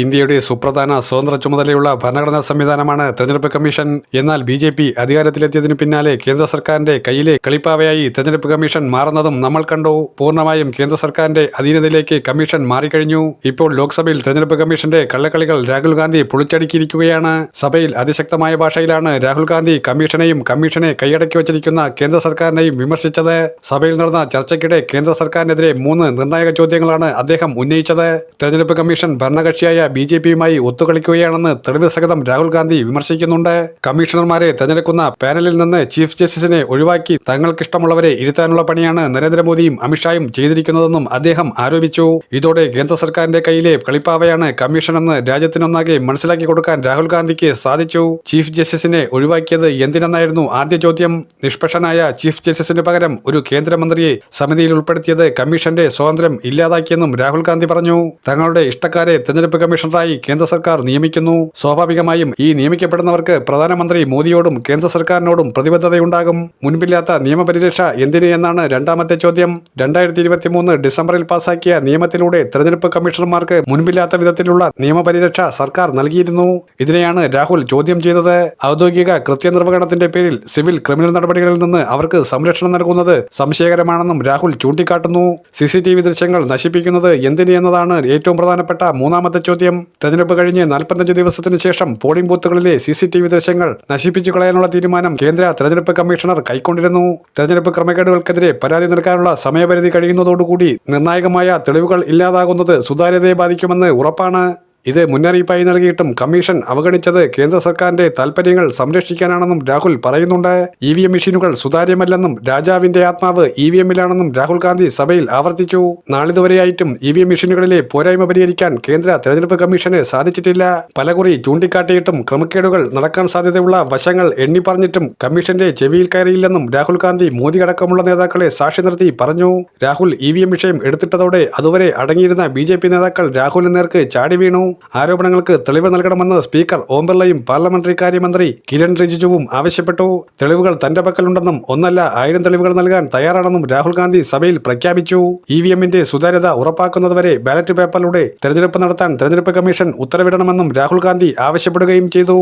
ഇന്ത്യയുടെ സുപ്രധാന സ്വതന്ത്ര ചുമതലയുള്ള ഭരണഘടനാ സംവിധാനമാണ് തെരഞ്ഞെടുപ്പ് കമ്മീഷൻ. എന്നാൽ ബി ജെ പി അധികാരത്തിലെത്തിയതിനു പിന്നാലെ കേന്ദ്ര സർക്കാരിന്റെ കയ്യിലെ കളിപ്പാവയായി തെരഞ്ഞെടുപ്പ് കമ്മീഷൻ മാറുന്നതും നമ്മൾ കണ്ടു. പൂർണമായും കേന്ദ്ര സർക്കാരിന്റെ അധീനതയിലേക്ക് കമ്മീഷൻ മാറിക്കഴിഞ്ഞു. ഇപ്പോൾ ലോക്സഭയിൽ തെരഞ്ഞെടുപ്പ് കമ്മീഷന്റെ കള്ളക്കളികൾ രാഹുൽ ഗാന്ധി പൊളിച്ചടുക്കിയിരിക്കുകയാണ്. സഭയിൽ അതിശക്തമായ ഭാഷയിലാണ് രാഹുൽ ഗാന്ധി കമ്മീഷനെയും കമ്മീഷനെ കൈയടക്കി വച്ചിരിക്കുന്ന കേന്ദ്ര സർക്കാരിനെയും വിമർശിച്ചത്. സഭയിൽ നടന്ന ചർച്ചയ്ക്കിടെ കേന്ദ്ര സർക്കാരിനെതിരെ മൂന്ന് നിർണായക ചോദ്യങ്ങളാണ് അദ്ദേഹം ഉന്നയിച്ചത്. തെരഞ്ഞെടുപ്പ് കമ്മീഷൻ ഭരണകക്ഷിയായ ബി ജെ പിയുമായി ഒത്തുകളിക്കുകയാണെന്ന് തെളിവ് സഹിതം രാഹുൽ ഗാന്ധി വിമർശിക്കുന്നുണ്ട്. കമ്മീഷണർമാരെ തെരഞ്ഞെടുക്കുന്ന പാനലിൽ നിന്ന് ചീഫ് ജസ്റ്റിസിനെ ഒഴിവാക്കി തങ്ങൾക്കിഷ്ടമുള്ളവരെ ഇരുത്താനുള്ള പണിയാണ് നരേന്ദ്രമോദിയും അമിത്ഷായും ചെയ്തിരിക്കുന്നതെന്നും അദ്ദേഹം ആരോപിച്ചു. ഇതോടെ കേന്ദ്ര സർക്കാരിന്റെ കയ്യിലെ കളിപ്പാവയാണ് കമ്മീഷനെന്ന് രാജ്യത്തിനൊന്നാകെ മനസ്സിലാക്കി കൊടുക്കാൻ രാഹുൽ ഗാന്ധിക്ക് സാധിച്ചു. ചീഫ് ജസ്റ്റിസിനെ ഒഴിവാക്കിയത് എന്തിനെന്നായിരുന്നു ആദ്യ ചോദ്യം. നിഷ്പക്ഷനായ ചീഫ് ജസ്റ്റിസിന് പകരം ഒരു കേന്ദ്രമന്ത്രിയെ സമിതിയിൽ ഉൾപ്പെടുത്തിയത് കമ്മീഷന്റെ സ്വാതന്ത്ര്യം ഇല്ലാതാക്കിയെന്നും രാഹുൽ ഗാന്ധി പറഞ്ഞു. തങ്ങളുടെ ഇഷ്ടക്കാരെ തെരഞ്ഞെടുപ്പ് കമ്മീഷണറായി കേന്ദ്ര സർക്കാർ നിയമിക്കുന്നു. സ്വാഭാവികമായും ഈ നിയമിക്കപ്പെടുന്നവർക്ക് പ്രധാനമന്ത്രി മോദിയോടും കേന്ദ്ര സർക്കാരിനോടും പ്രതിബദ്ധതയുണ്ടാകും. മുൻപില്ലാത്ത നിയമപരിരക്ഷ എന്തിന് എന്നാണ് രണ്ടാമത്തെ ചോദ്യം. രണ്ടായിരത്തി ഇരുപത്തി മൂന്ന് ഡിസംബറിൽ പാസാക്കിയ നിയമത്തിലൂടെ തെരഞ്ഞെടുപ്പ് കമ്മീഷണർമാർക്ക് മുൻപില്ലാത്ത വിധത്തിലുള്ള നിയമപരിരക്ഷ സർക്കാർ നൽകിയിരുന്നു. ഇതിനെയാണ് രാഹുൽ ചോദ്യം ചെയ്തത്. ഔദ്യോഗിക കൃത്യനിർവഹണത്തിന്റെ പേരിൽ സിവിൽ ക്രിമിനൽ നടപടികളിൽ നിന്ന് അവർക്ക് സംരക്ഷണം നൽകുന്നത് സംശയകരമാണെന്നും രാഹുൽ ചൂണ്ടിക്കാട്ടുന്നു. സി സി ടി വി ദൃശ്യങ്ങൾ നശിപ്പിക്കുന്നത് എന്തിന് എന്നതാണ് ഏറ്റവും പ്രധാനപ്പെട്ട മൂന്നാമത്തെ ചോദ്യം. തെരഞ്ഞെടുപ്പ് കഴിഞ്ഞ് നാൽപ്പത്തഞ്ച് ദിവസത്തിന് ശേഷം പോളിംഗ് ബൂത്തുകളിലെ സി സി ടി വി ദൃശ്യങ്ങൾ നശിപ്പിച്ചു കളയാനുള്ള തീരുമാനം കേന്ദ്ര തെരഞ്ഞെടുപ്പ് കമ്മീഷണർ കൈക്കൊണ്ടിരുന്നു. തെരഞ്ഞെടുപ്പ് ക്രമക്കേടുകൾക്കെതിരെ പരാതി നൽകാനുള്ള സമയപരിധി കഴിയുന്നതോടുകൂടി നിർണായകമായ തെളിവുകൾ ഇല്ലാതാകുന്നത് സുതാര്യതയെ ബാധിക്കുമെന്ന് ഉറപ്പാണ്. ഇത് മുന്നറിയിപ്പായി നൽകിയിട്ടും കമ്മീഷൻ അവഗണിച്ചത് കേന്ദ്ര സർക്കാരിന്റെ താൽപര്യങ്ങൾ സംരക്ഷിക്കാനാണെന്നും രാഹുൽ പറയുന്നുണ്ട്. ഇ വി എം മെഷീനുകൾ സുതാര്യമല്ലെന്നും രാജാവിന്റെ ആത്മാവ് ഇ വി എമ്മിലാണെന്നും രാഹുൽ ഗാന്ധി സഭയിൽ ആവർത്തിച്ചു. നാളിതുവരെയായിട്ടും ഇ വി എം മെഷീനുകളിലെ പോരായ്മ പരിഹരിക്കാൻ കേന്ദ്ര തെരഞ്ഞെടുപ്പ് കമ്മീഷന് സാധിച്ചിട്ടില്ല. പലകുറി ചൂണ്ടിക്കാട്ടിയിട്ടും ക്രമക്കേടുകൾ നടക്കാൻ സാധ്യതയുള്ള വശങ്ങൾ എണ്ണി പറഞ്ഞിട്ടും കമ്മീഷന്റെ ചെവിയിൽ കയറിയില്ലെന്നും രാഹുൽ ഗാന്ധി മോദി അടക്കമുള്ള നേതാക്കളെ സാക്ഷി നിർത്തി പറഞ്ഞു. രാഹുൽ ഇ വി എം വിഷയം എടുത്തിട്ടതോടെ അതുവരെ അടങ്ങിയിരുന്ന ബി നേതാക്കൾ രാഹുലിന് നേർക്ക് ചാടി വീണു. ആരോപണങ്ങൾക്ക് തെളിവ് നൽകണമെന്ന് സ്പീക്കർ ഓം ബിർളയും പാർലമെന്ററി കാര്യമന്ത്രി കിരൺ റിജിജുവും ആവശ്യപ്പെട്ടു. തെളിവുകൾ തന്റെ പക്കലുണ്ടെന്നും ഒന്നല്ല ആയിരം തെളിവുകൾ നൽകാൻ തയ്യാറാണെന്നും രാഹുൽ ഗാന്ധി സഭയിൽ പ്രഖ്യാപിച്ചു. ഇ വി എമ്മിന്റെ സുതാര്യത ഉറപ്പാക്കുന്നതുവരെ ബാലറ്റ് പേപ്പറിലൂടെ തെരഞ്ഞെടുപ്പ് നടത്താൻ തെരഞ്ഞെടുപ്പ് കമ്മീഷൻ ഉത്തരവിടണമെന്നും രാഹുൽ ഗാന്ധി ആവശ്യപ്പെടുകയും ചെയ്തു.